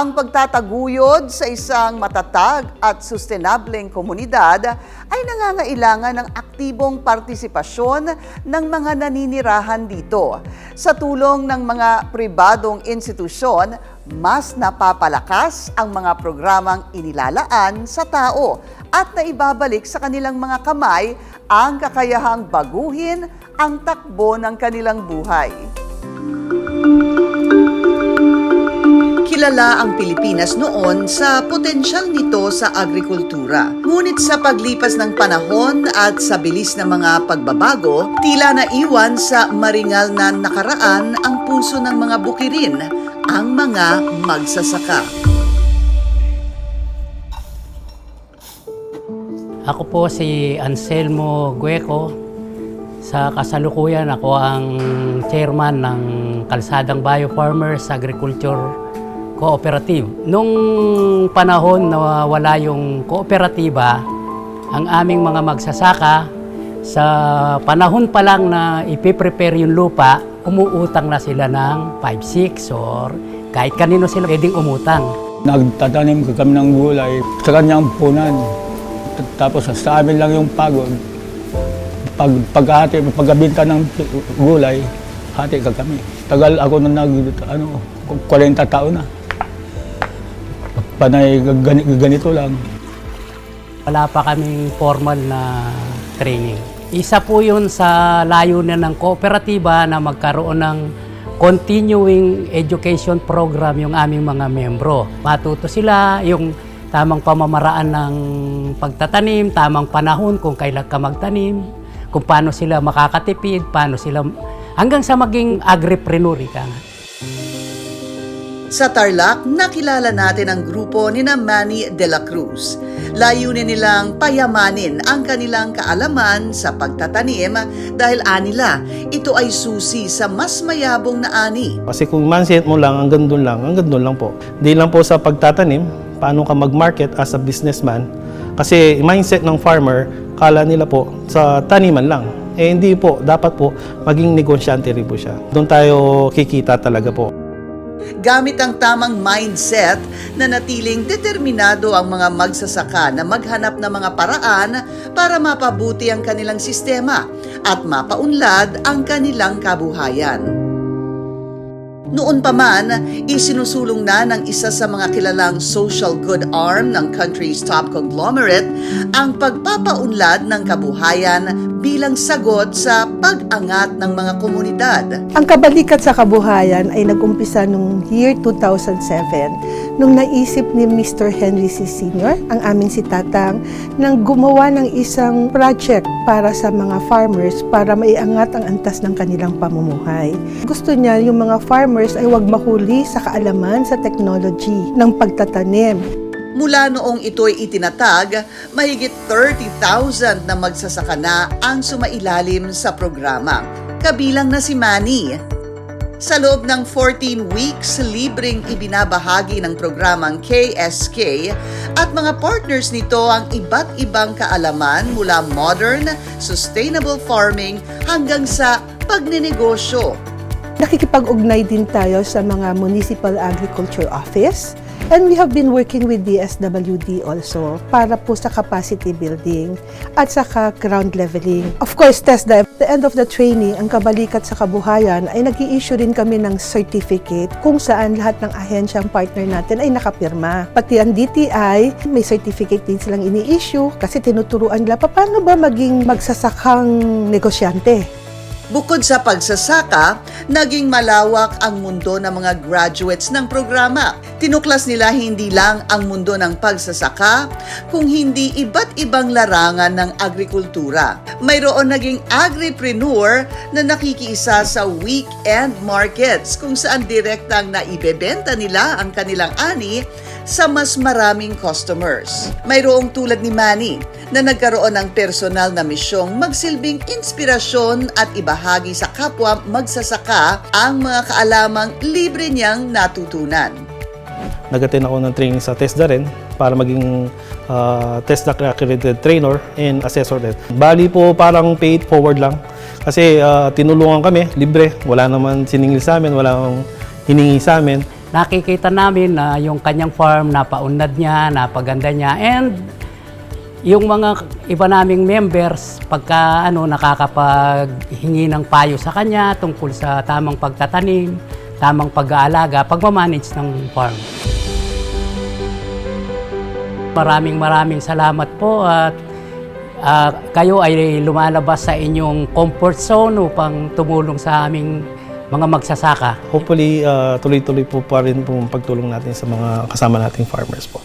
Ang pagtataguyod sa isang matatag at sustenableng komunidad ay nangangailangan ng aktibong partisipasyon ng mga naninirahan dito. Sa tulong ng mga pribadong institusyon, mas napapalakas ang mga programang inilalaan sa tao at naibabalik sa kanilang mga kamay ang kakayahang baguhin ang takbo ng kanilang buhay. Kilala ang Pilipinas noon sa potensyal nito sa agrikultura. Ngunit sa paglipas ng panahon at sa bilis ng mga pagbabago, tila naiwan sa maringal na nakaraan ang puso ng mga bukirin, ang mga magsasaka. Ako po si Anselmo Gueco. Sa kasalukuyan, ako ang chairman ng Kalsadang Biofarmers Agriculture Cooperative. Nung panahon na wala yung kooperatiba, ang aming mga magsasaka, sa panahon pa lang na ipiprepare yung lupa, umuutang na sila ng 5-6 or kahit kanino sila pwedeng umutang. Nagtatanim ka kami ng gulay sa kanyang punan. Tapos sa amin lang yung pagod. Pag, pagkahati, pagkabinta ng gulay, hati ka kami. Tagal ako na nag, ano, 40 taon na. Panay gani- ganito lang. Wala pa kaming formal na training. Isa po yun sa layunin ng kooperatiba na magkaroon ng continuing education program yung aming mga membro. Matuto sila yung tamang pamamaraan ng pagtatanim, tamang panahon kung kailan ka magtanim, kung paano sila makakatipid, paano sila hanggang sa maging agripreneur ka. Sa Tarlac, nakilala natin ang grupo ni na Manny de la Cruz. Layunin nilang payamanin ang kanilang kaalaman sa pagtatanim dahil anila, ito ay susi sa mas mayabong na ani. Kasi kung mindset mo lang, hanggang doon lang, hanggang doon lang po. Di lang po sa pagtatanim, paano ka mag-market as a businessman. Kasi mindset ng farmer, kala nila po sa taniman lang. Eh hindi po, dapat po maging negosyante rin po siya. Doon tayo kikita talaga po. Gamit ang tamang mindset na natiling determinado ang mga magsasaka na maghanap ng mga paraan para mapabuti ang kanilang sistema at mapaunlad ang kanilang kabuhayan. Noon pa man, isinusulong na ng isa sa mga kilalang social good arm ng country's top conglomerate ang pagpapaunlad ng kabuhayan bilang sagot sa pag-angat ng mga komunidad. Ang kabalikat sa kabuhayan ay nag-umpisa noong year 2007 nung naisip ni Mr. Henry C. Sr., ang aming si Tatang, nang gumawa ng isang project para sa mga farmers para maiangat ang antas ng kanilang pamumuhay. Gusto niya yung mga farmers ay huwag mahuli sa kaalaman sa technology ng pagtatanim. Mula noong ito'y itinatag, mahigit 30,000 na magsasaka na ang sumailalim sa programa. Kabilang na si Manny. Sa loob ng 14 weeks, libreng ibinabahagi ng programang KSK at mga partners nito ang iba't ibang kaalaman mula modern, sustainable farming hanggang sa pagnenegosyo. Nakikipag-ugnay din tayo sa mga Municipal Agriculture Office and we have been working with DSWD also para po sa capacity building at saka ground leveling. Of course, TESDA, at the end of the training, ang kabalikat sa kabuhayan ay nag issue rin kami ng certificate kung saan lahat ng ahensyang partner natin ay nakapirma. Pati ang DTI, may certificate din silang ini-issue kasi tinuturuan nila pa paano ba maging magsasakang negosyante. Bukod sa pagsasaka, naging malawak ang mundo ng mga graduates ng programa. Tinuklas nila hindi lang ang mundo ng pagsasaka, kung hindi iba't ibang larangan ng agrikultura. Mayroon naging agripreneur na nakikiisa sa weekend markets kung saan direktang naibebenta nila ang kanilang ani sa mas maraming customers. Mayroong tulad ni Manny na nagkaroon ng personal na misyong magsilbing inspirasyon at ibahagi sa kapwa magsasaka ang mga kaalamang libre niyang natutunan. Nag-attend ako ng training sa TESDA rin para maging uh, TESDA accredited trainer and assessor din. Bali po parang paid forward lang kasi ah, tinulungan kami, libre. Wala naman siningil sa amin, wala akong hiningi sa amin. Nakikita namin na yung kanyang farm, napaunlad niya, napaganda niya, and yung mga iba naming members, pagka ano, nakakapaghingi ng payo sa kanya tungkol sa tamang pagtatanim, tamang pag-aalaga, pagmamanage ng farm. Maraming maraming salamat po at ah, kayo ay lumalabas sa inyong comfort zone upang tumulong sa aming mga magsasaka. Hopefully, uh, tuloy-tuloy po pa rin po ang pagtulong natin sa mga kasama nating farmers po.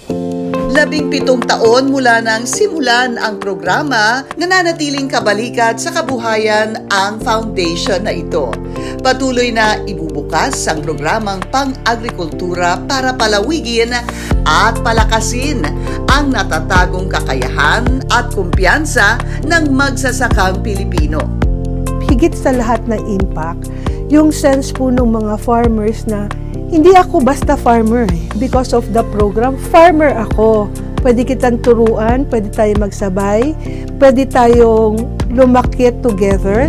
Labing pitong taon mula nang simulan ang programa, nananatiling kabalikat sa kabuhayan ang foundation na ito. Patuloy na ibubukas ang programang pang-agrikultura para palawigin at palakasin ang natatagong kakayahan at kumpiyansa ng magsasakang Pilipino. higit sa lahat na impact, yung sense po ng mga farmers na hindi ako basta farmer eh. Because of the program, farmer ako. Pwede kitang turuan, pwede tayo magsabay, pwede tayong lumakit together.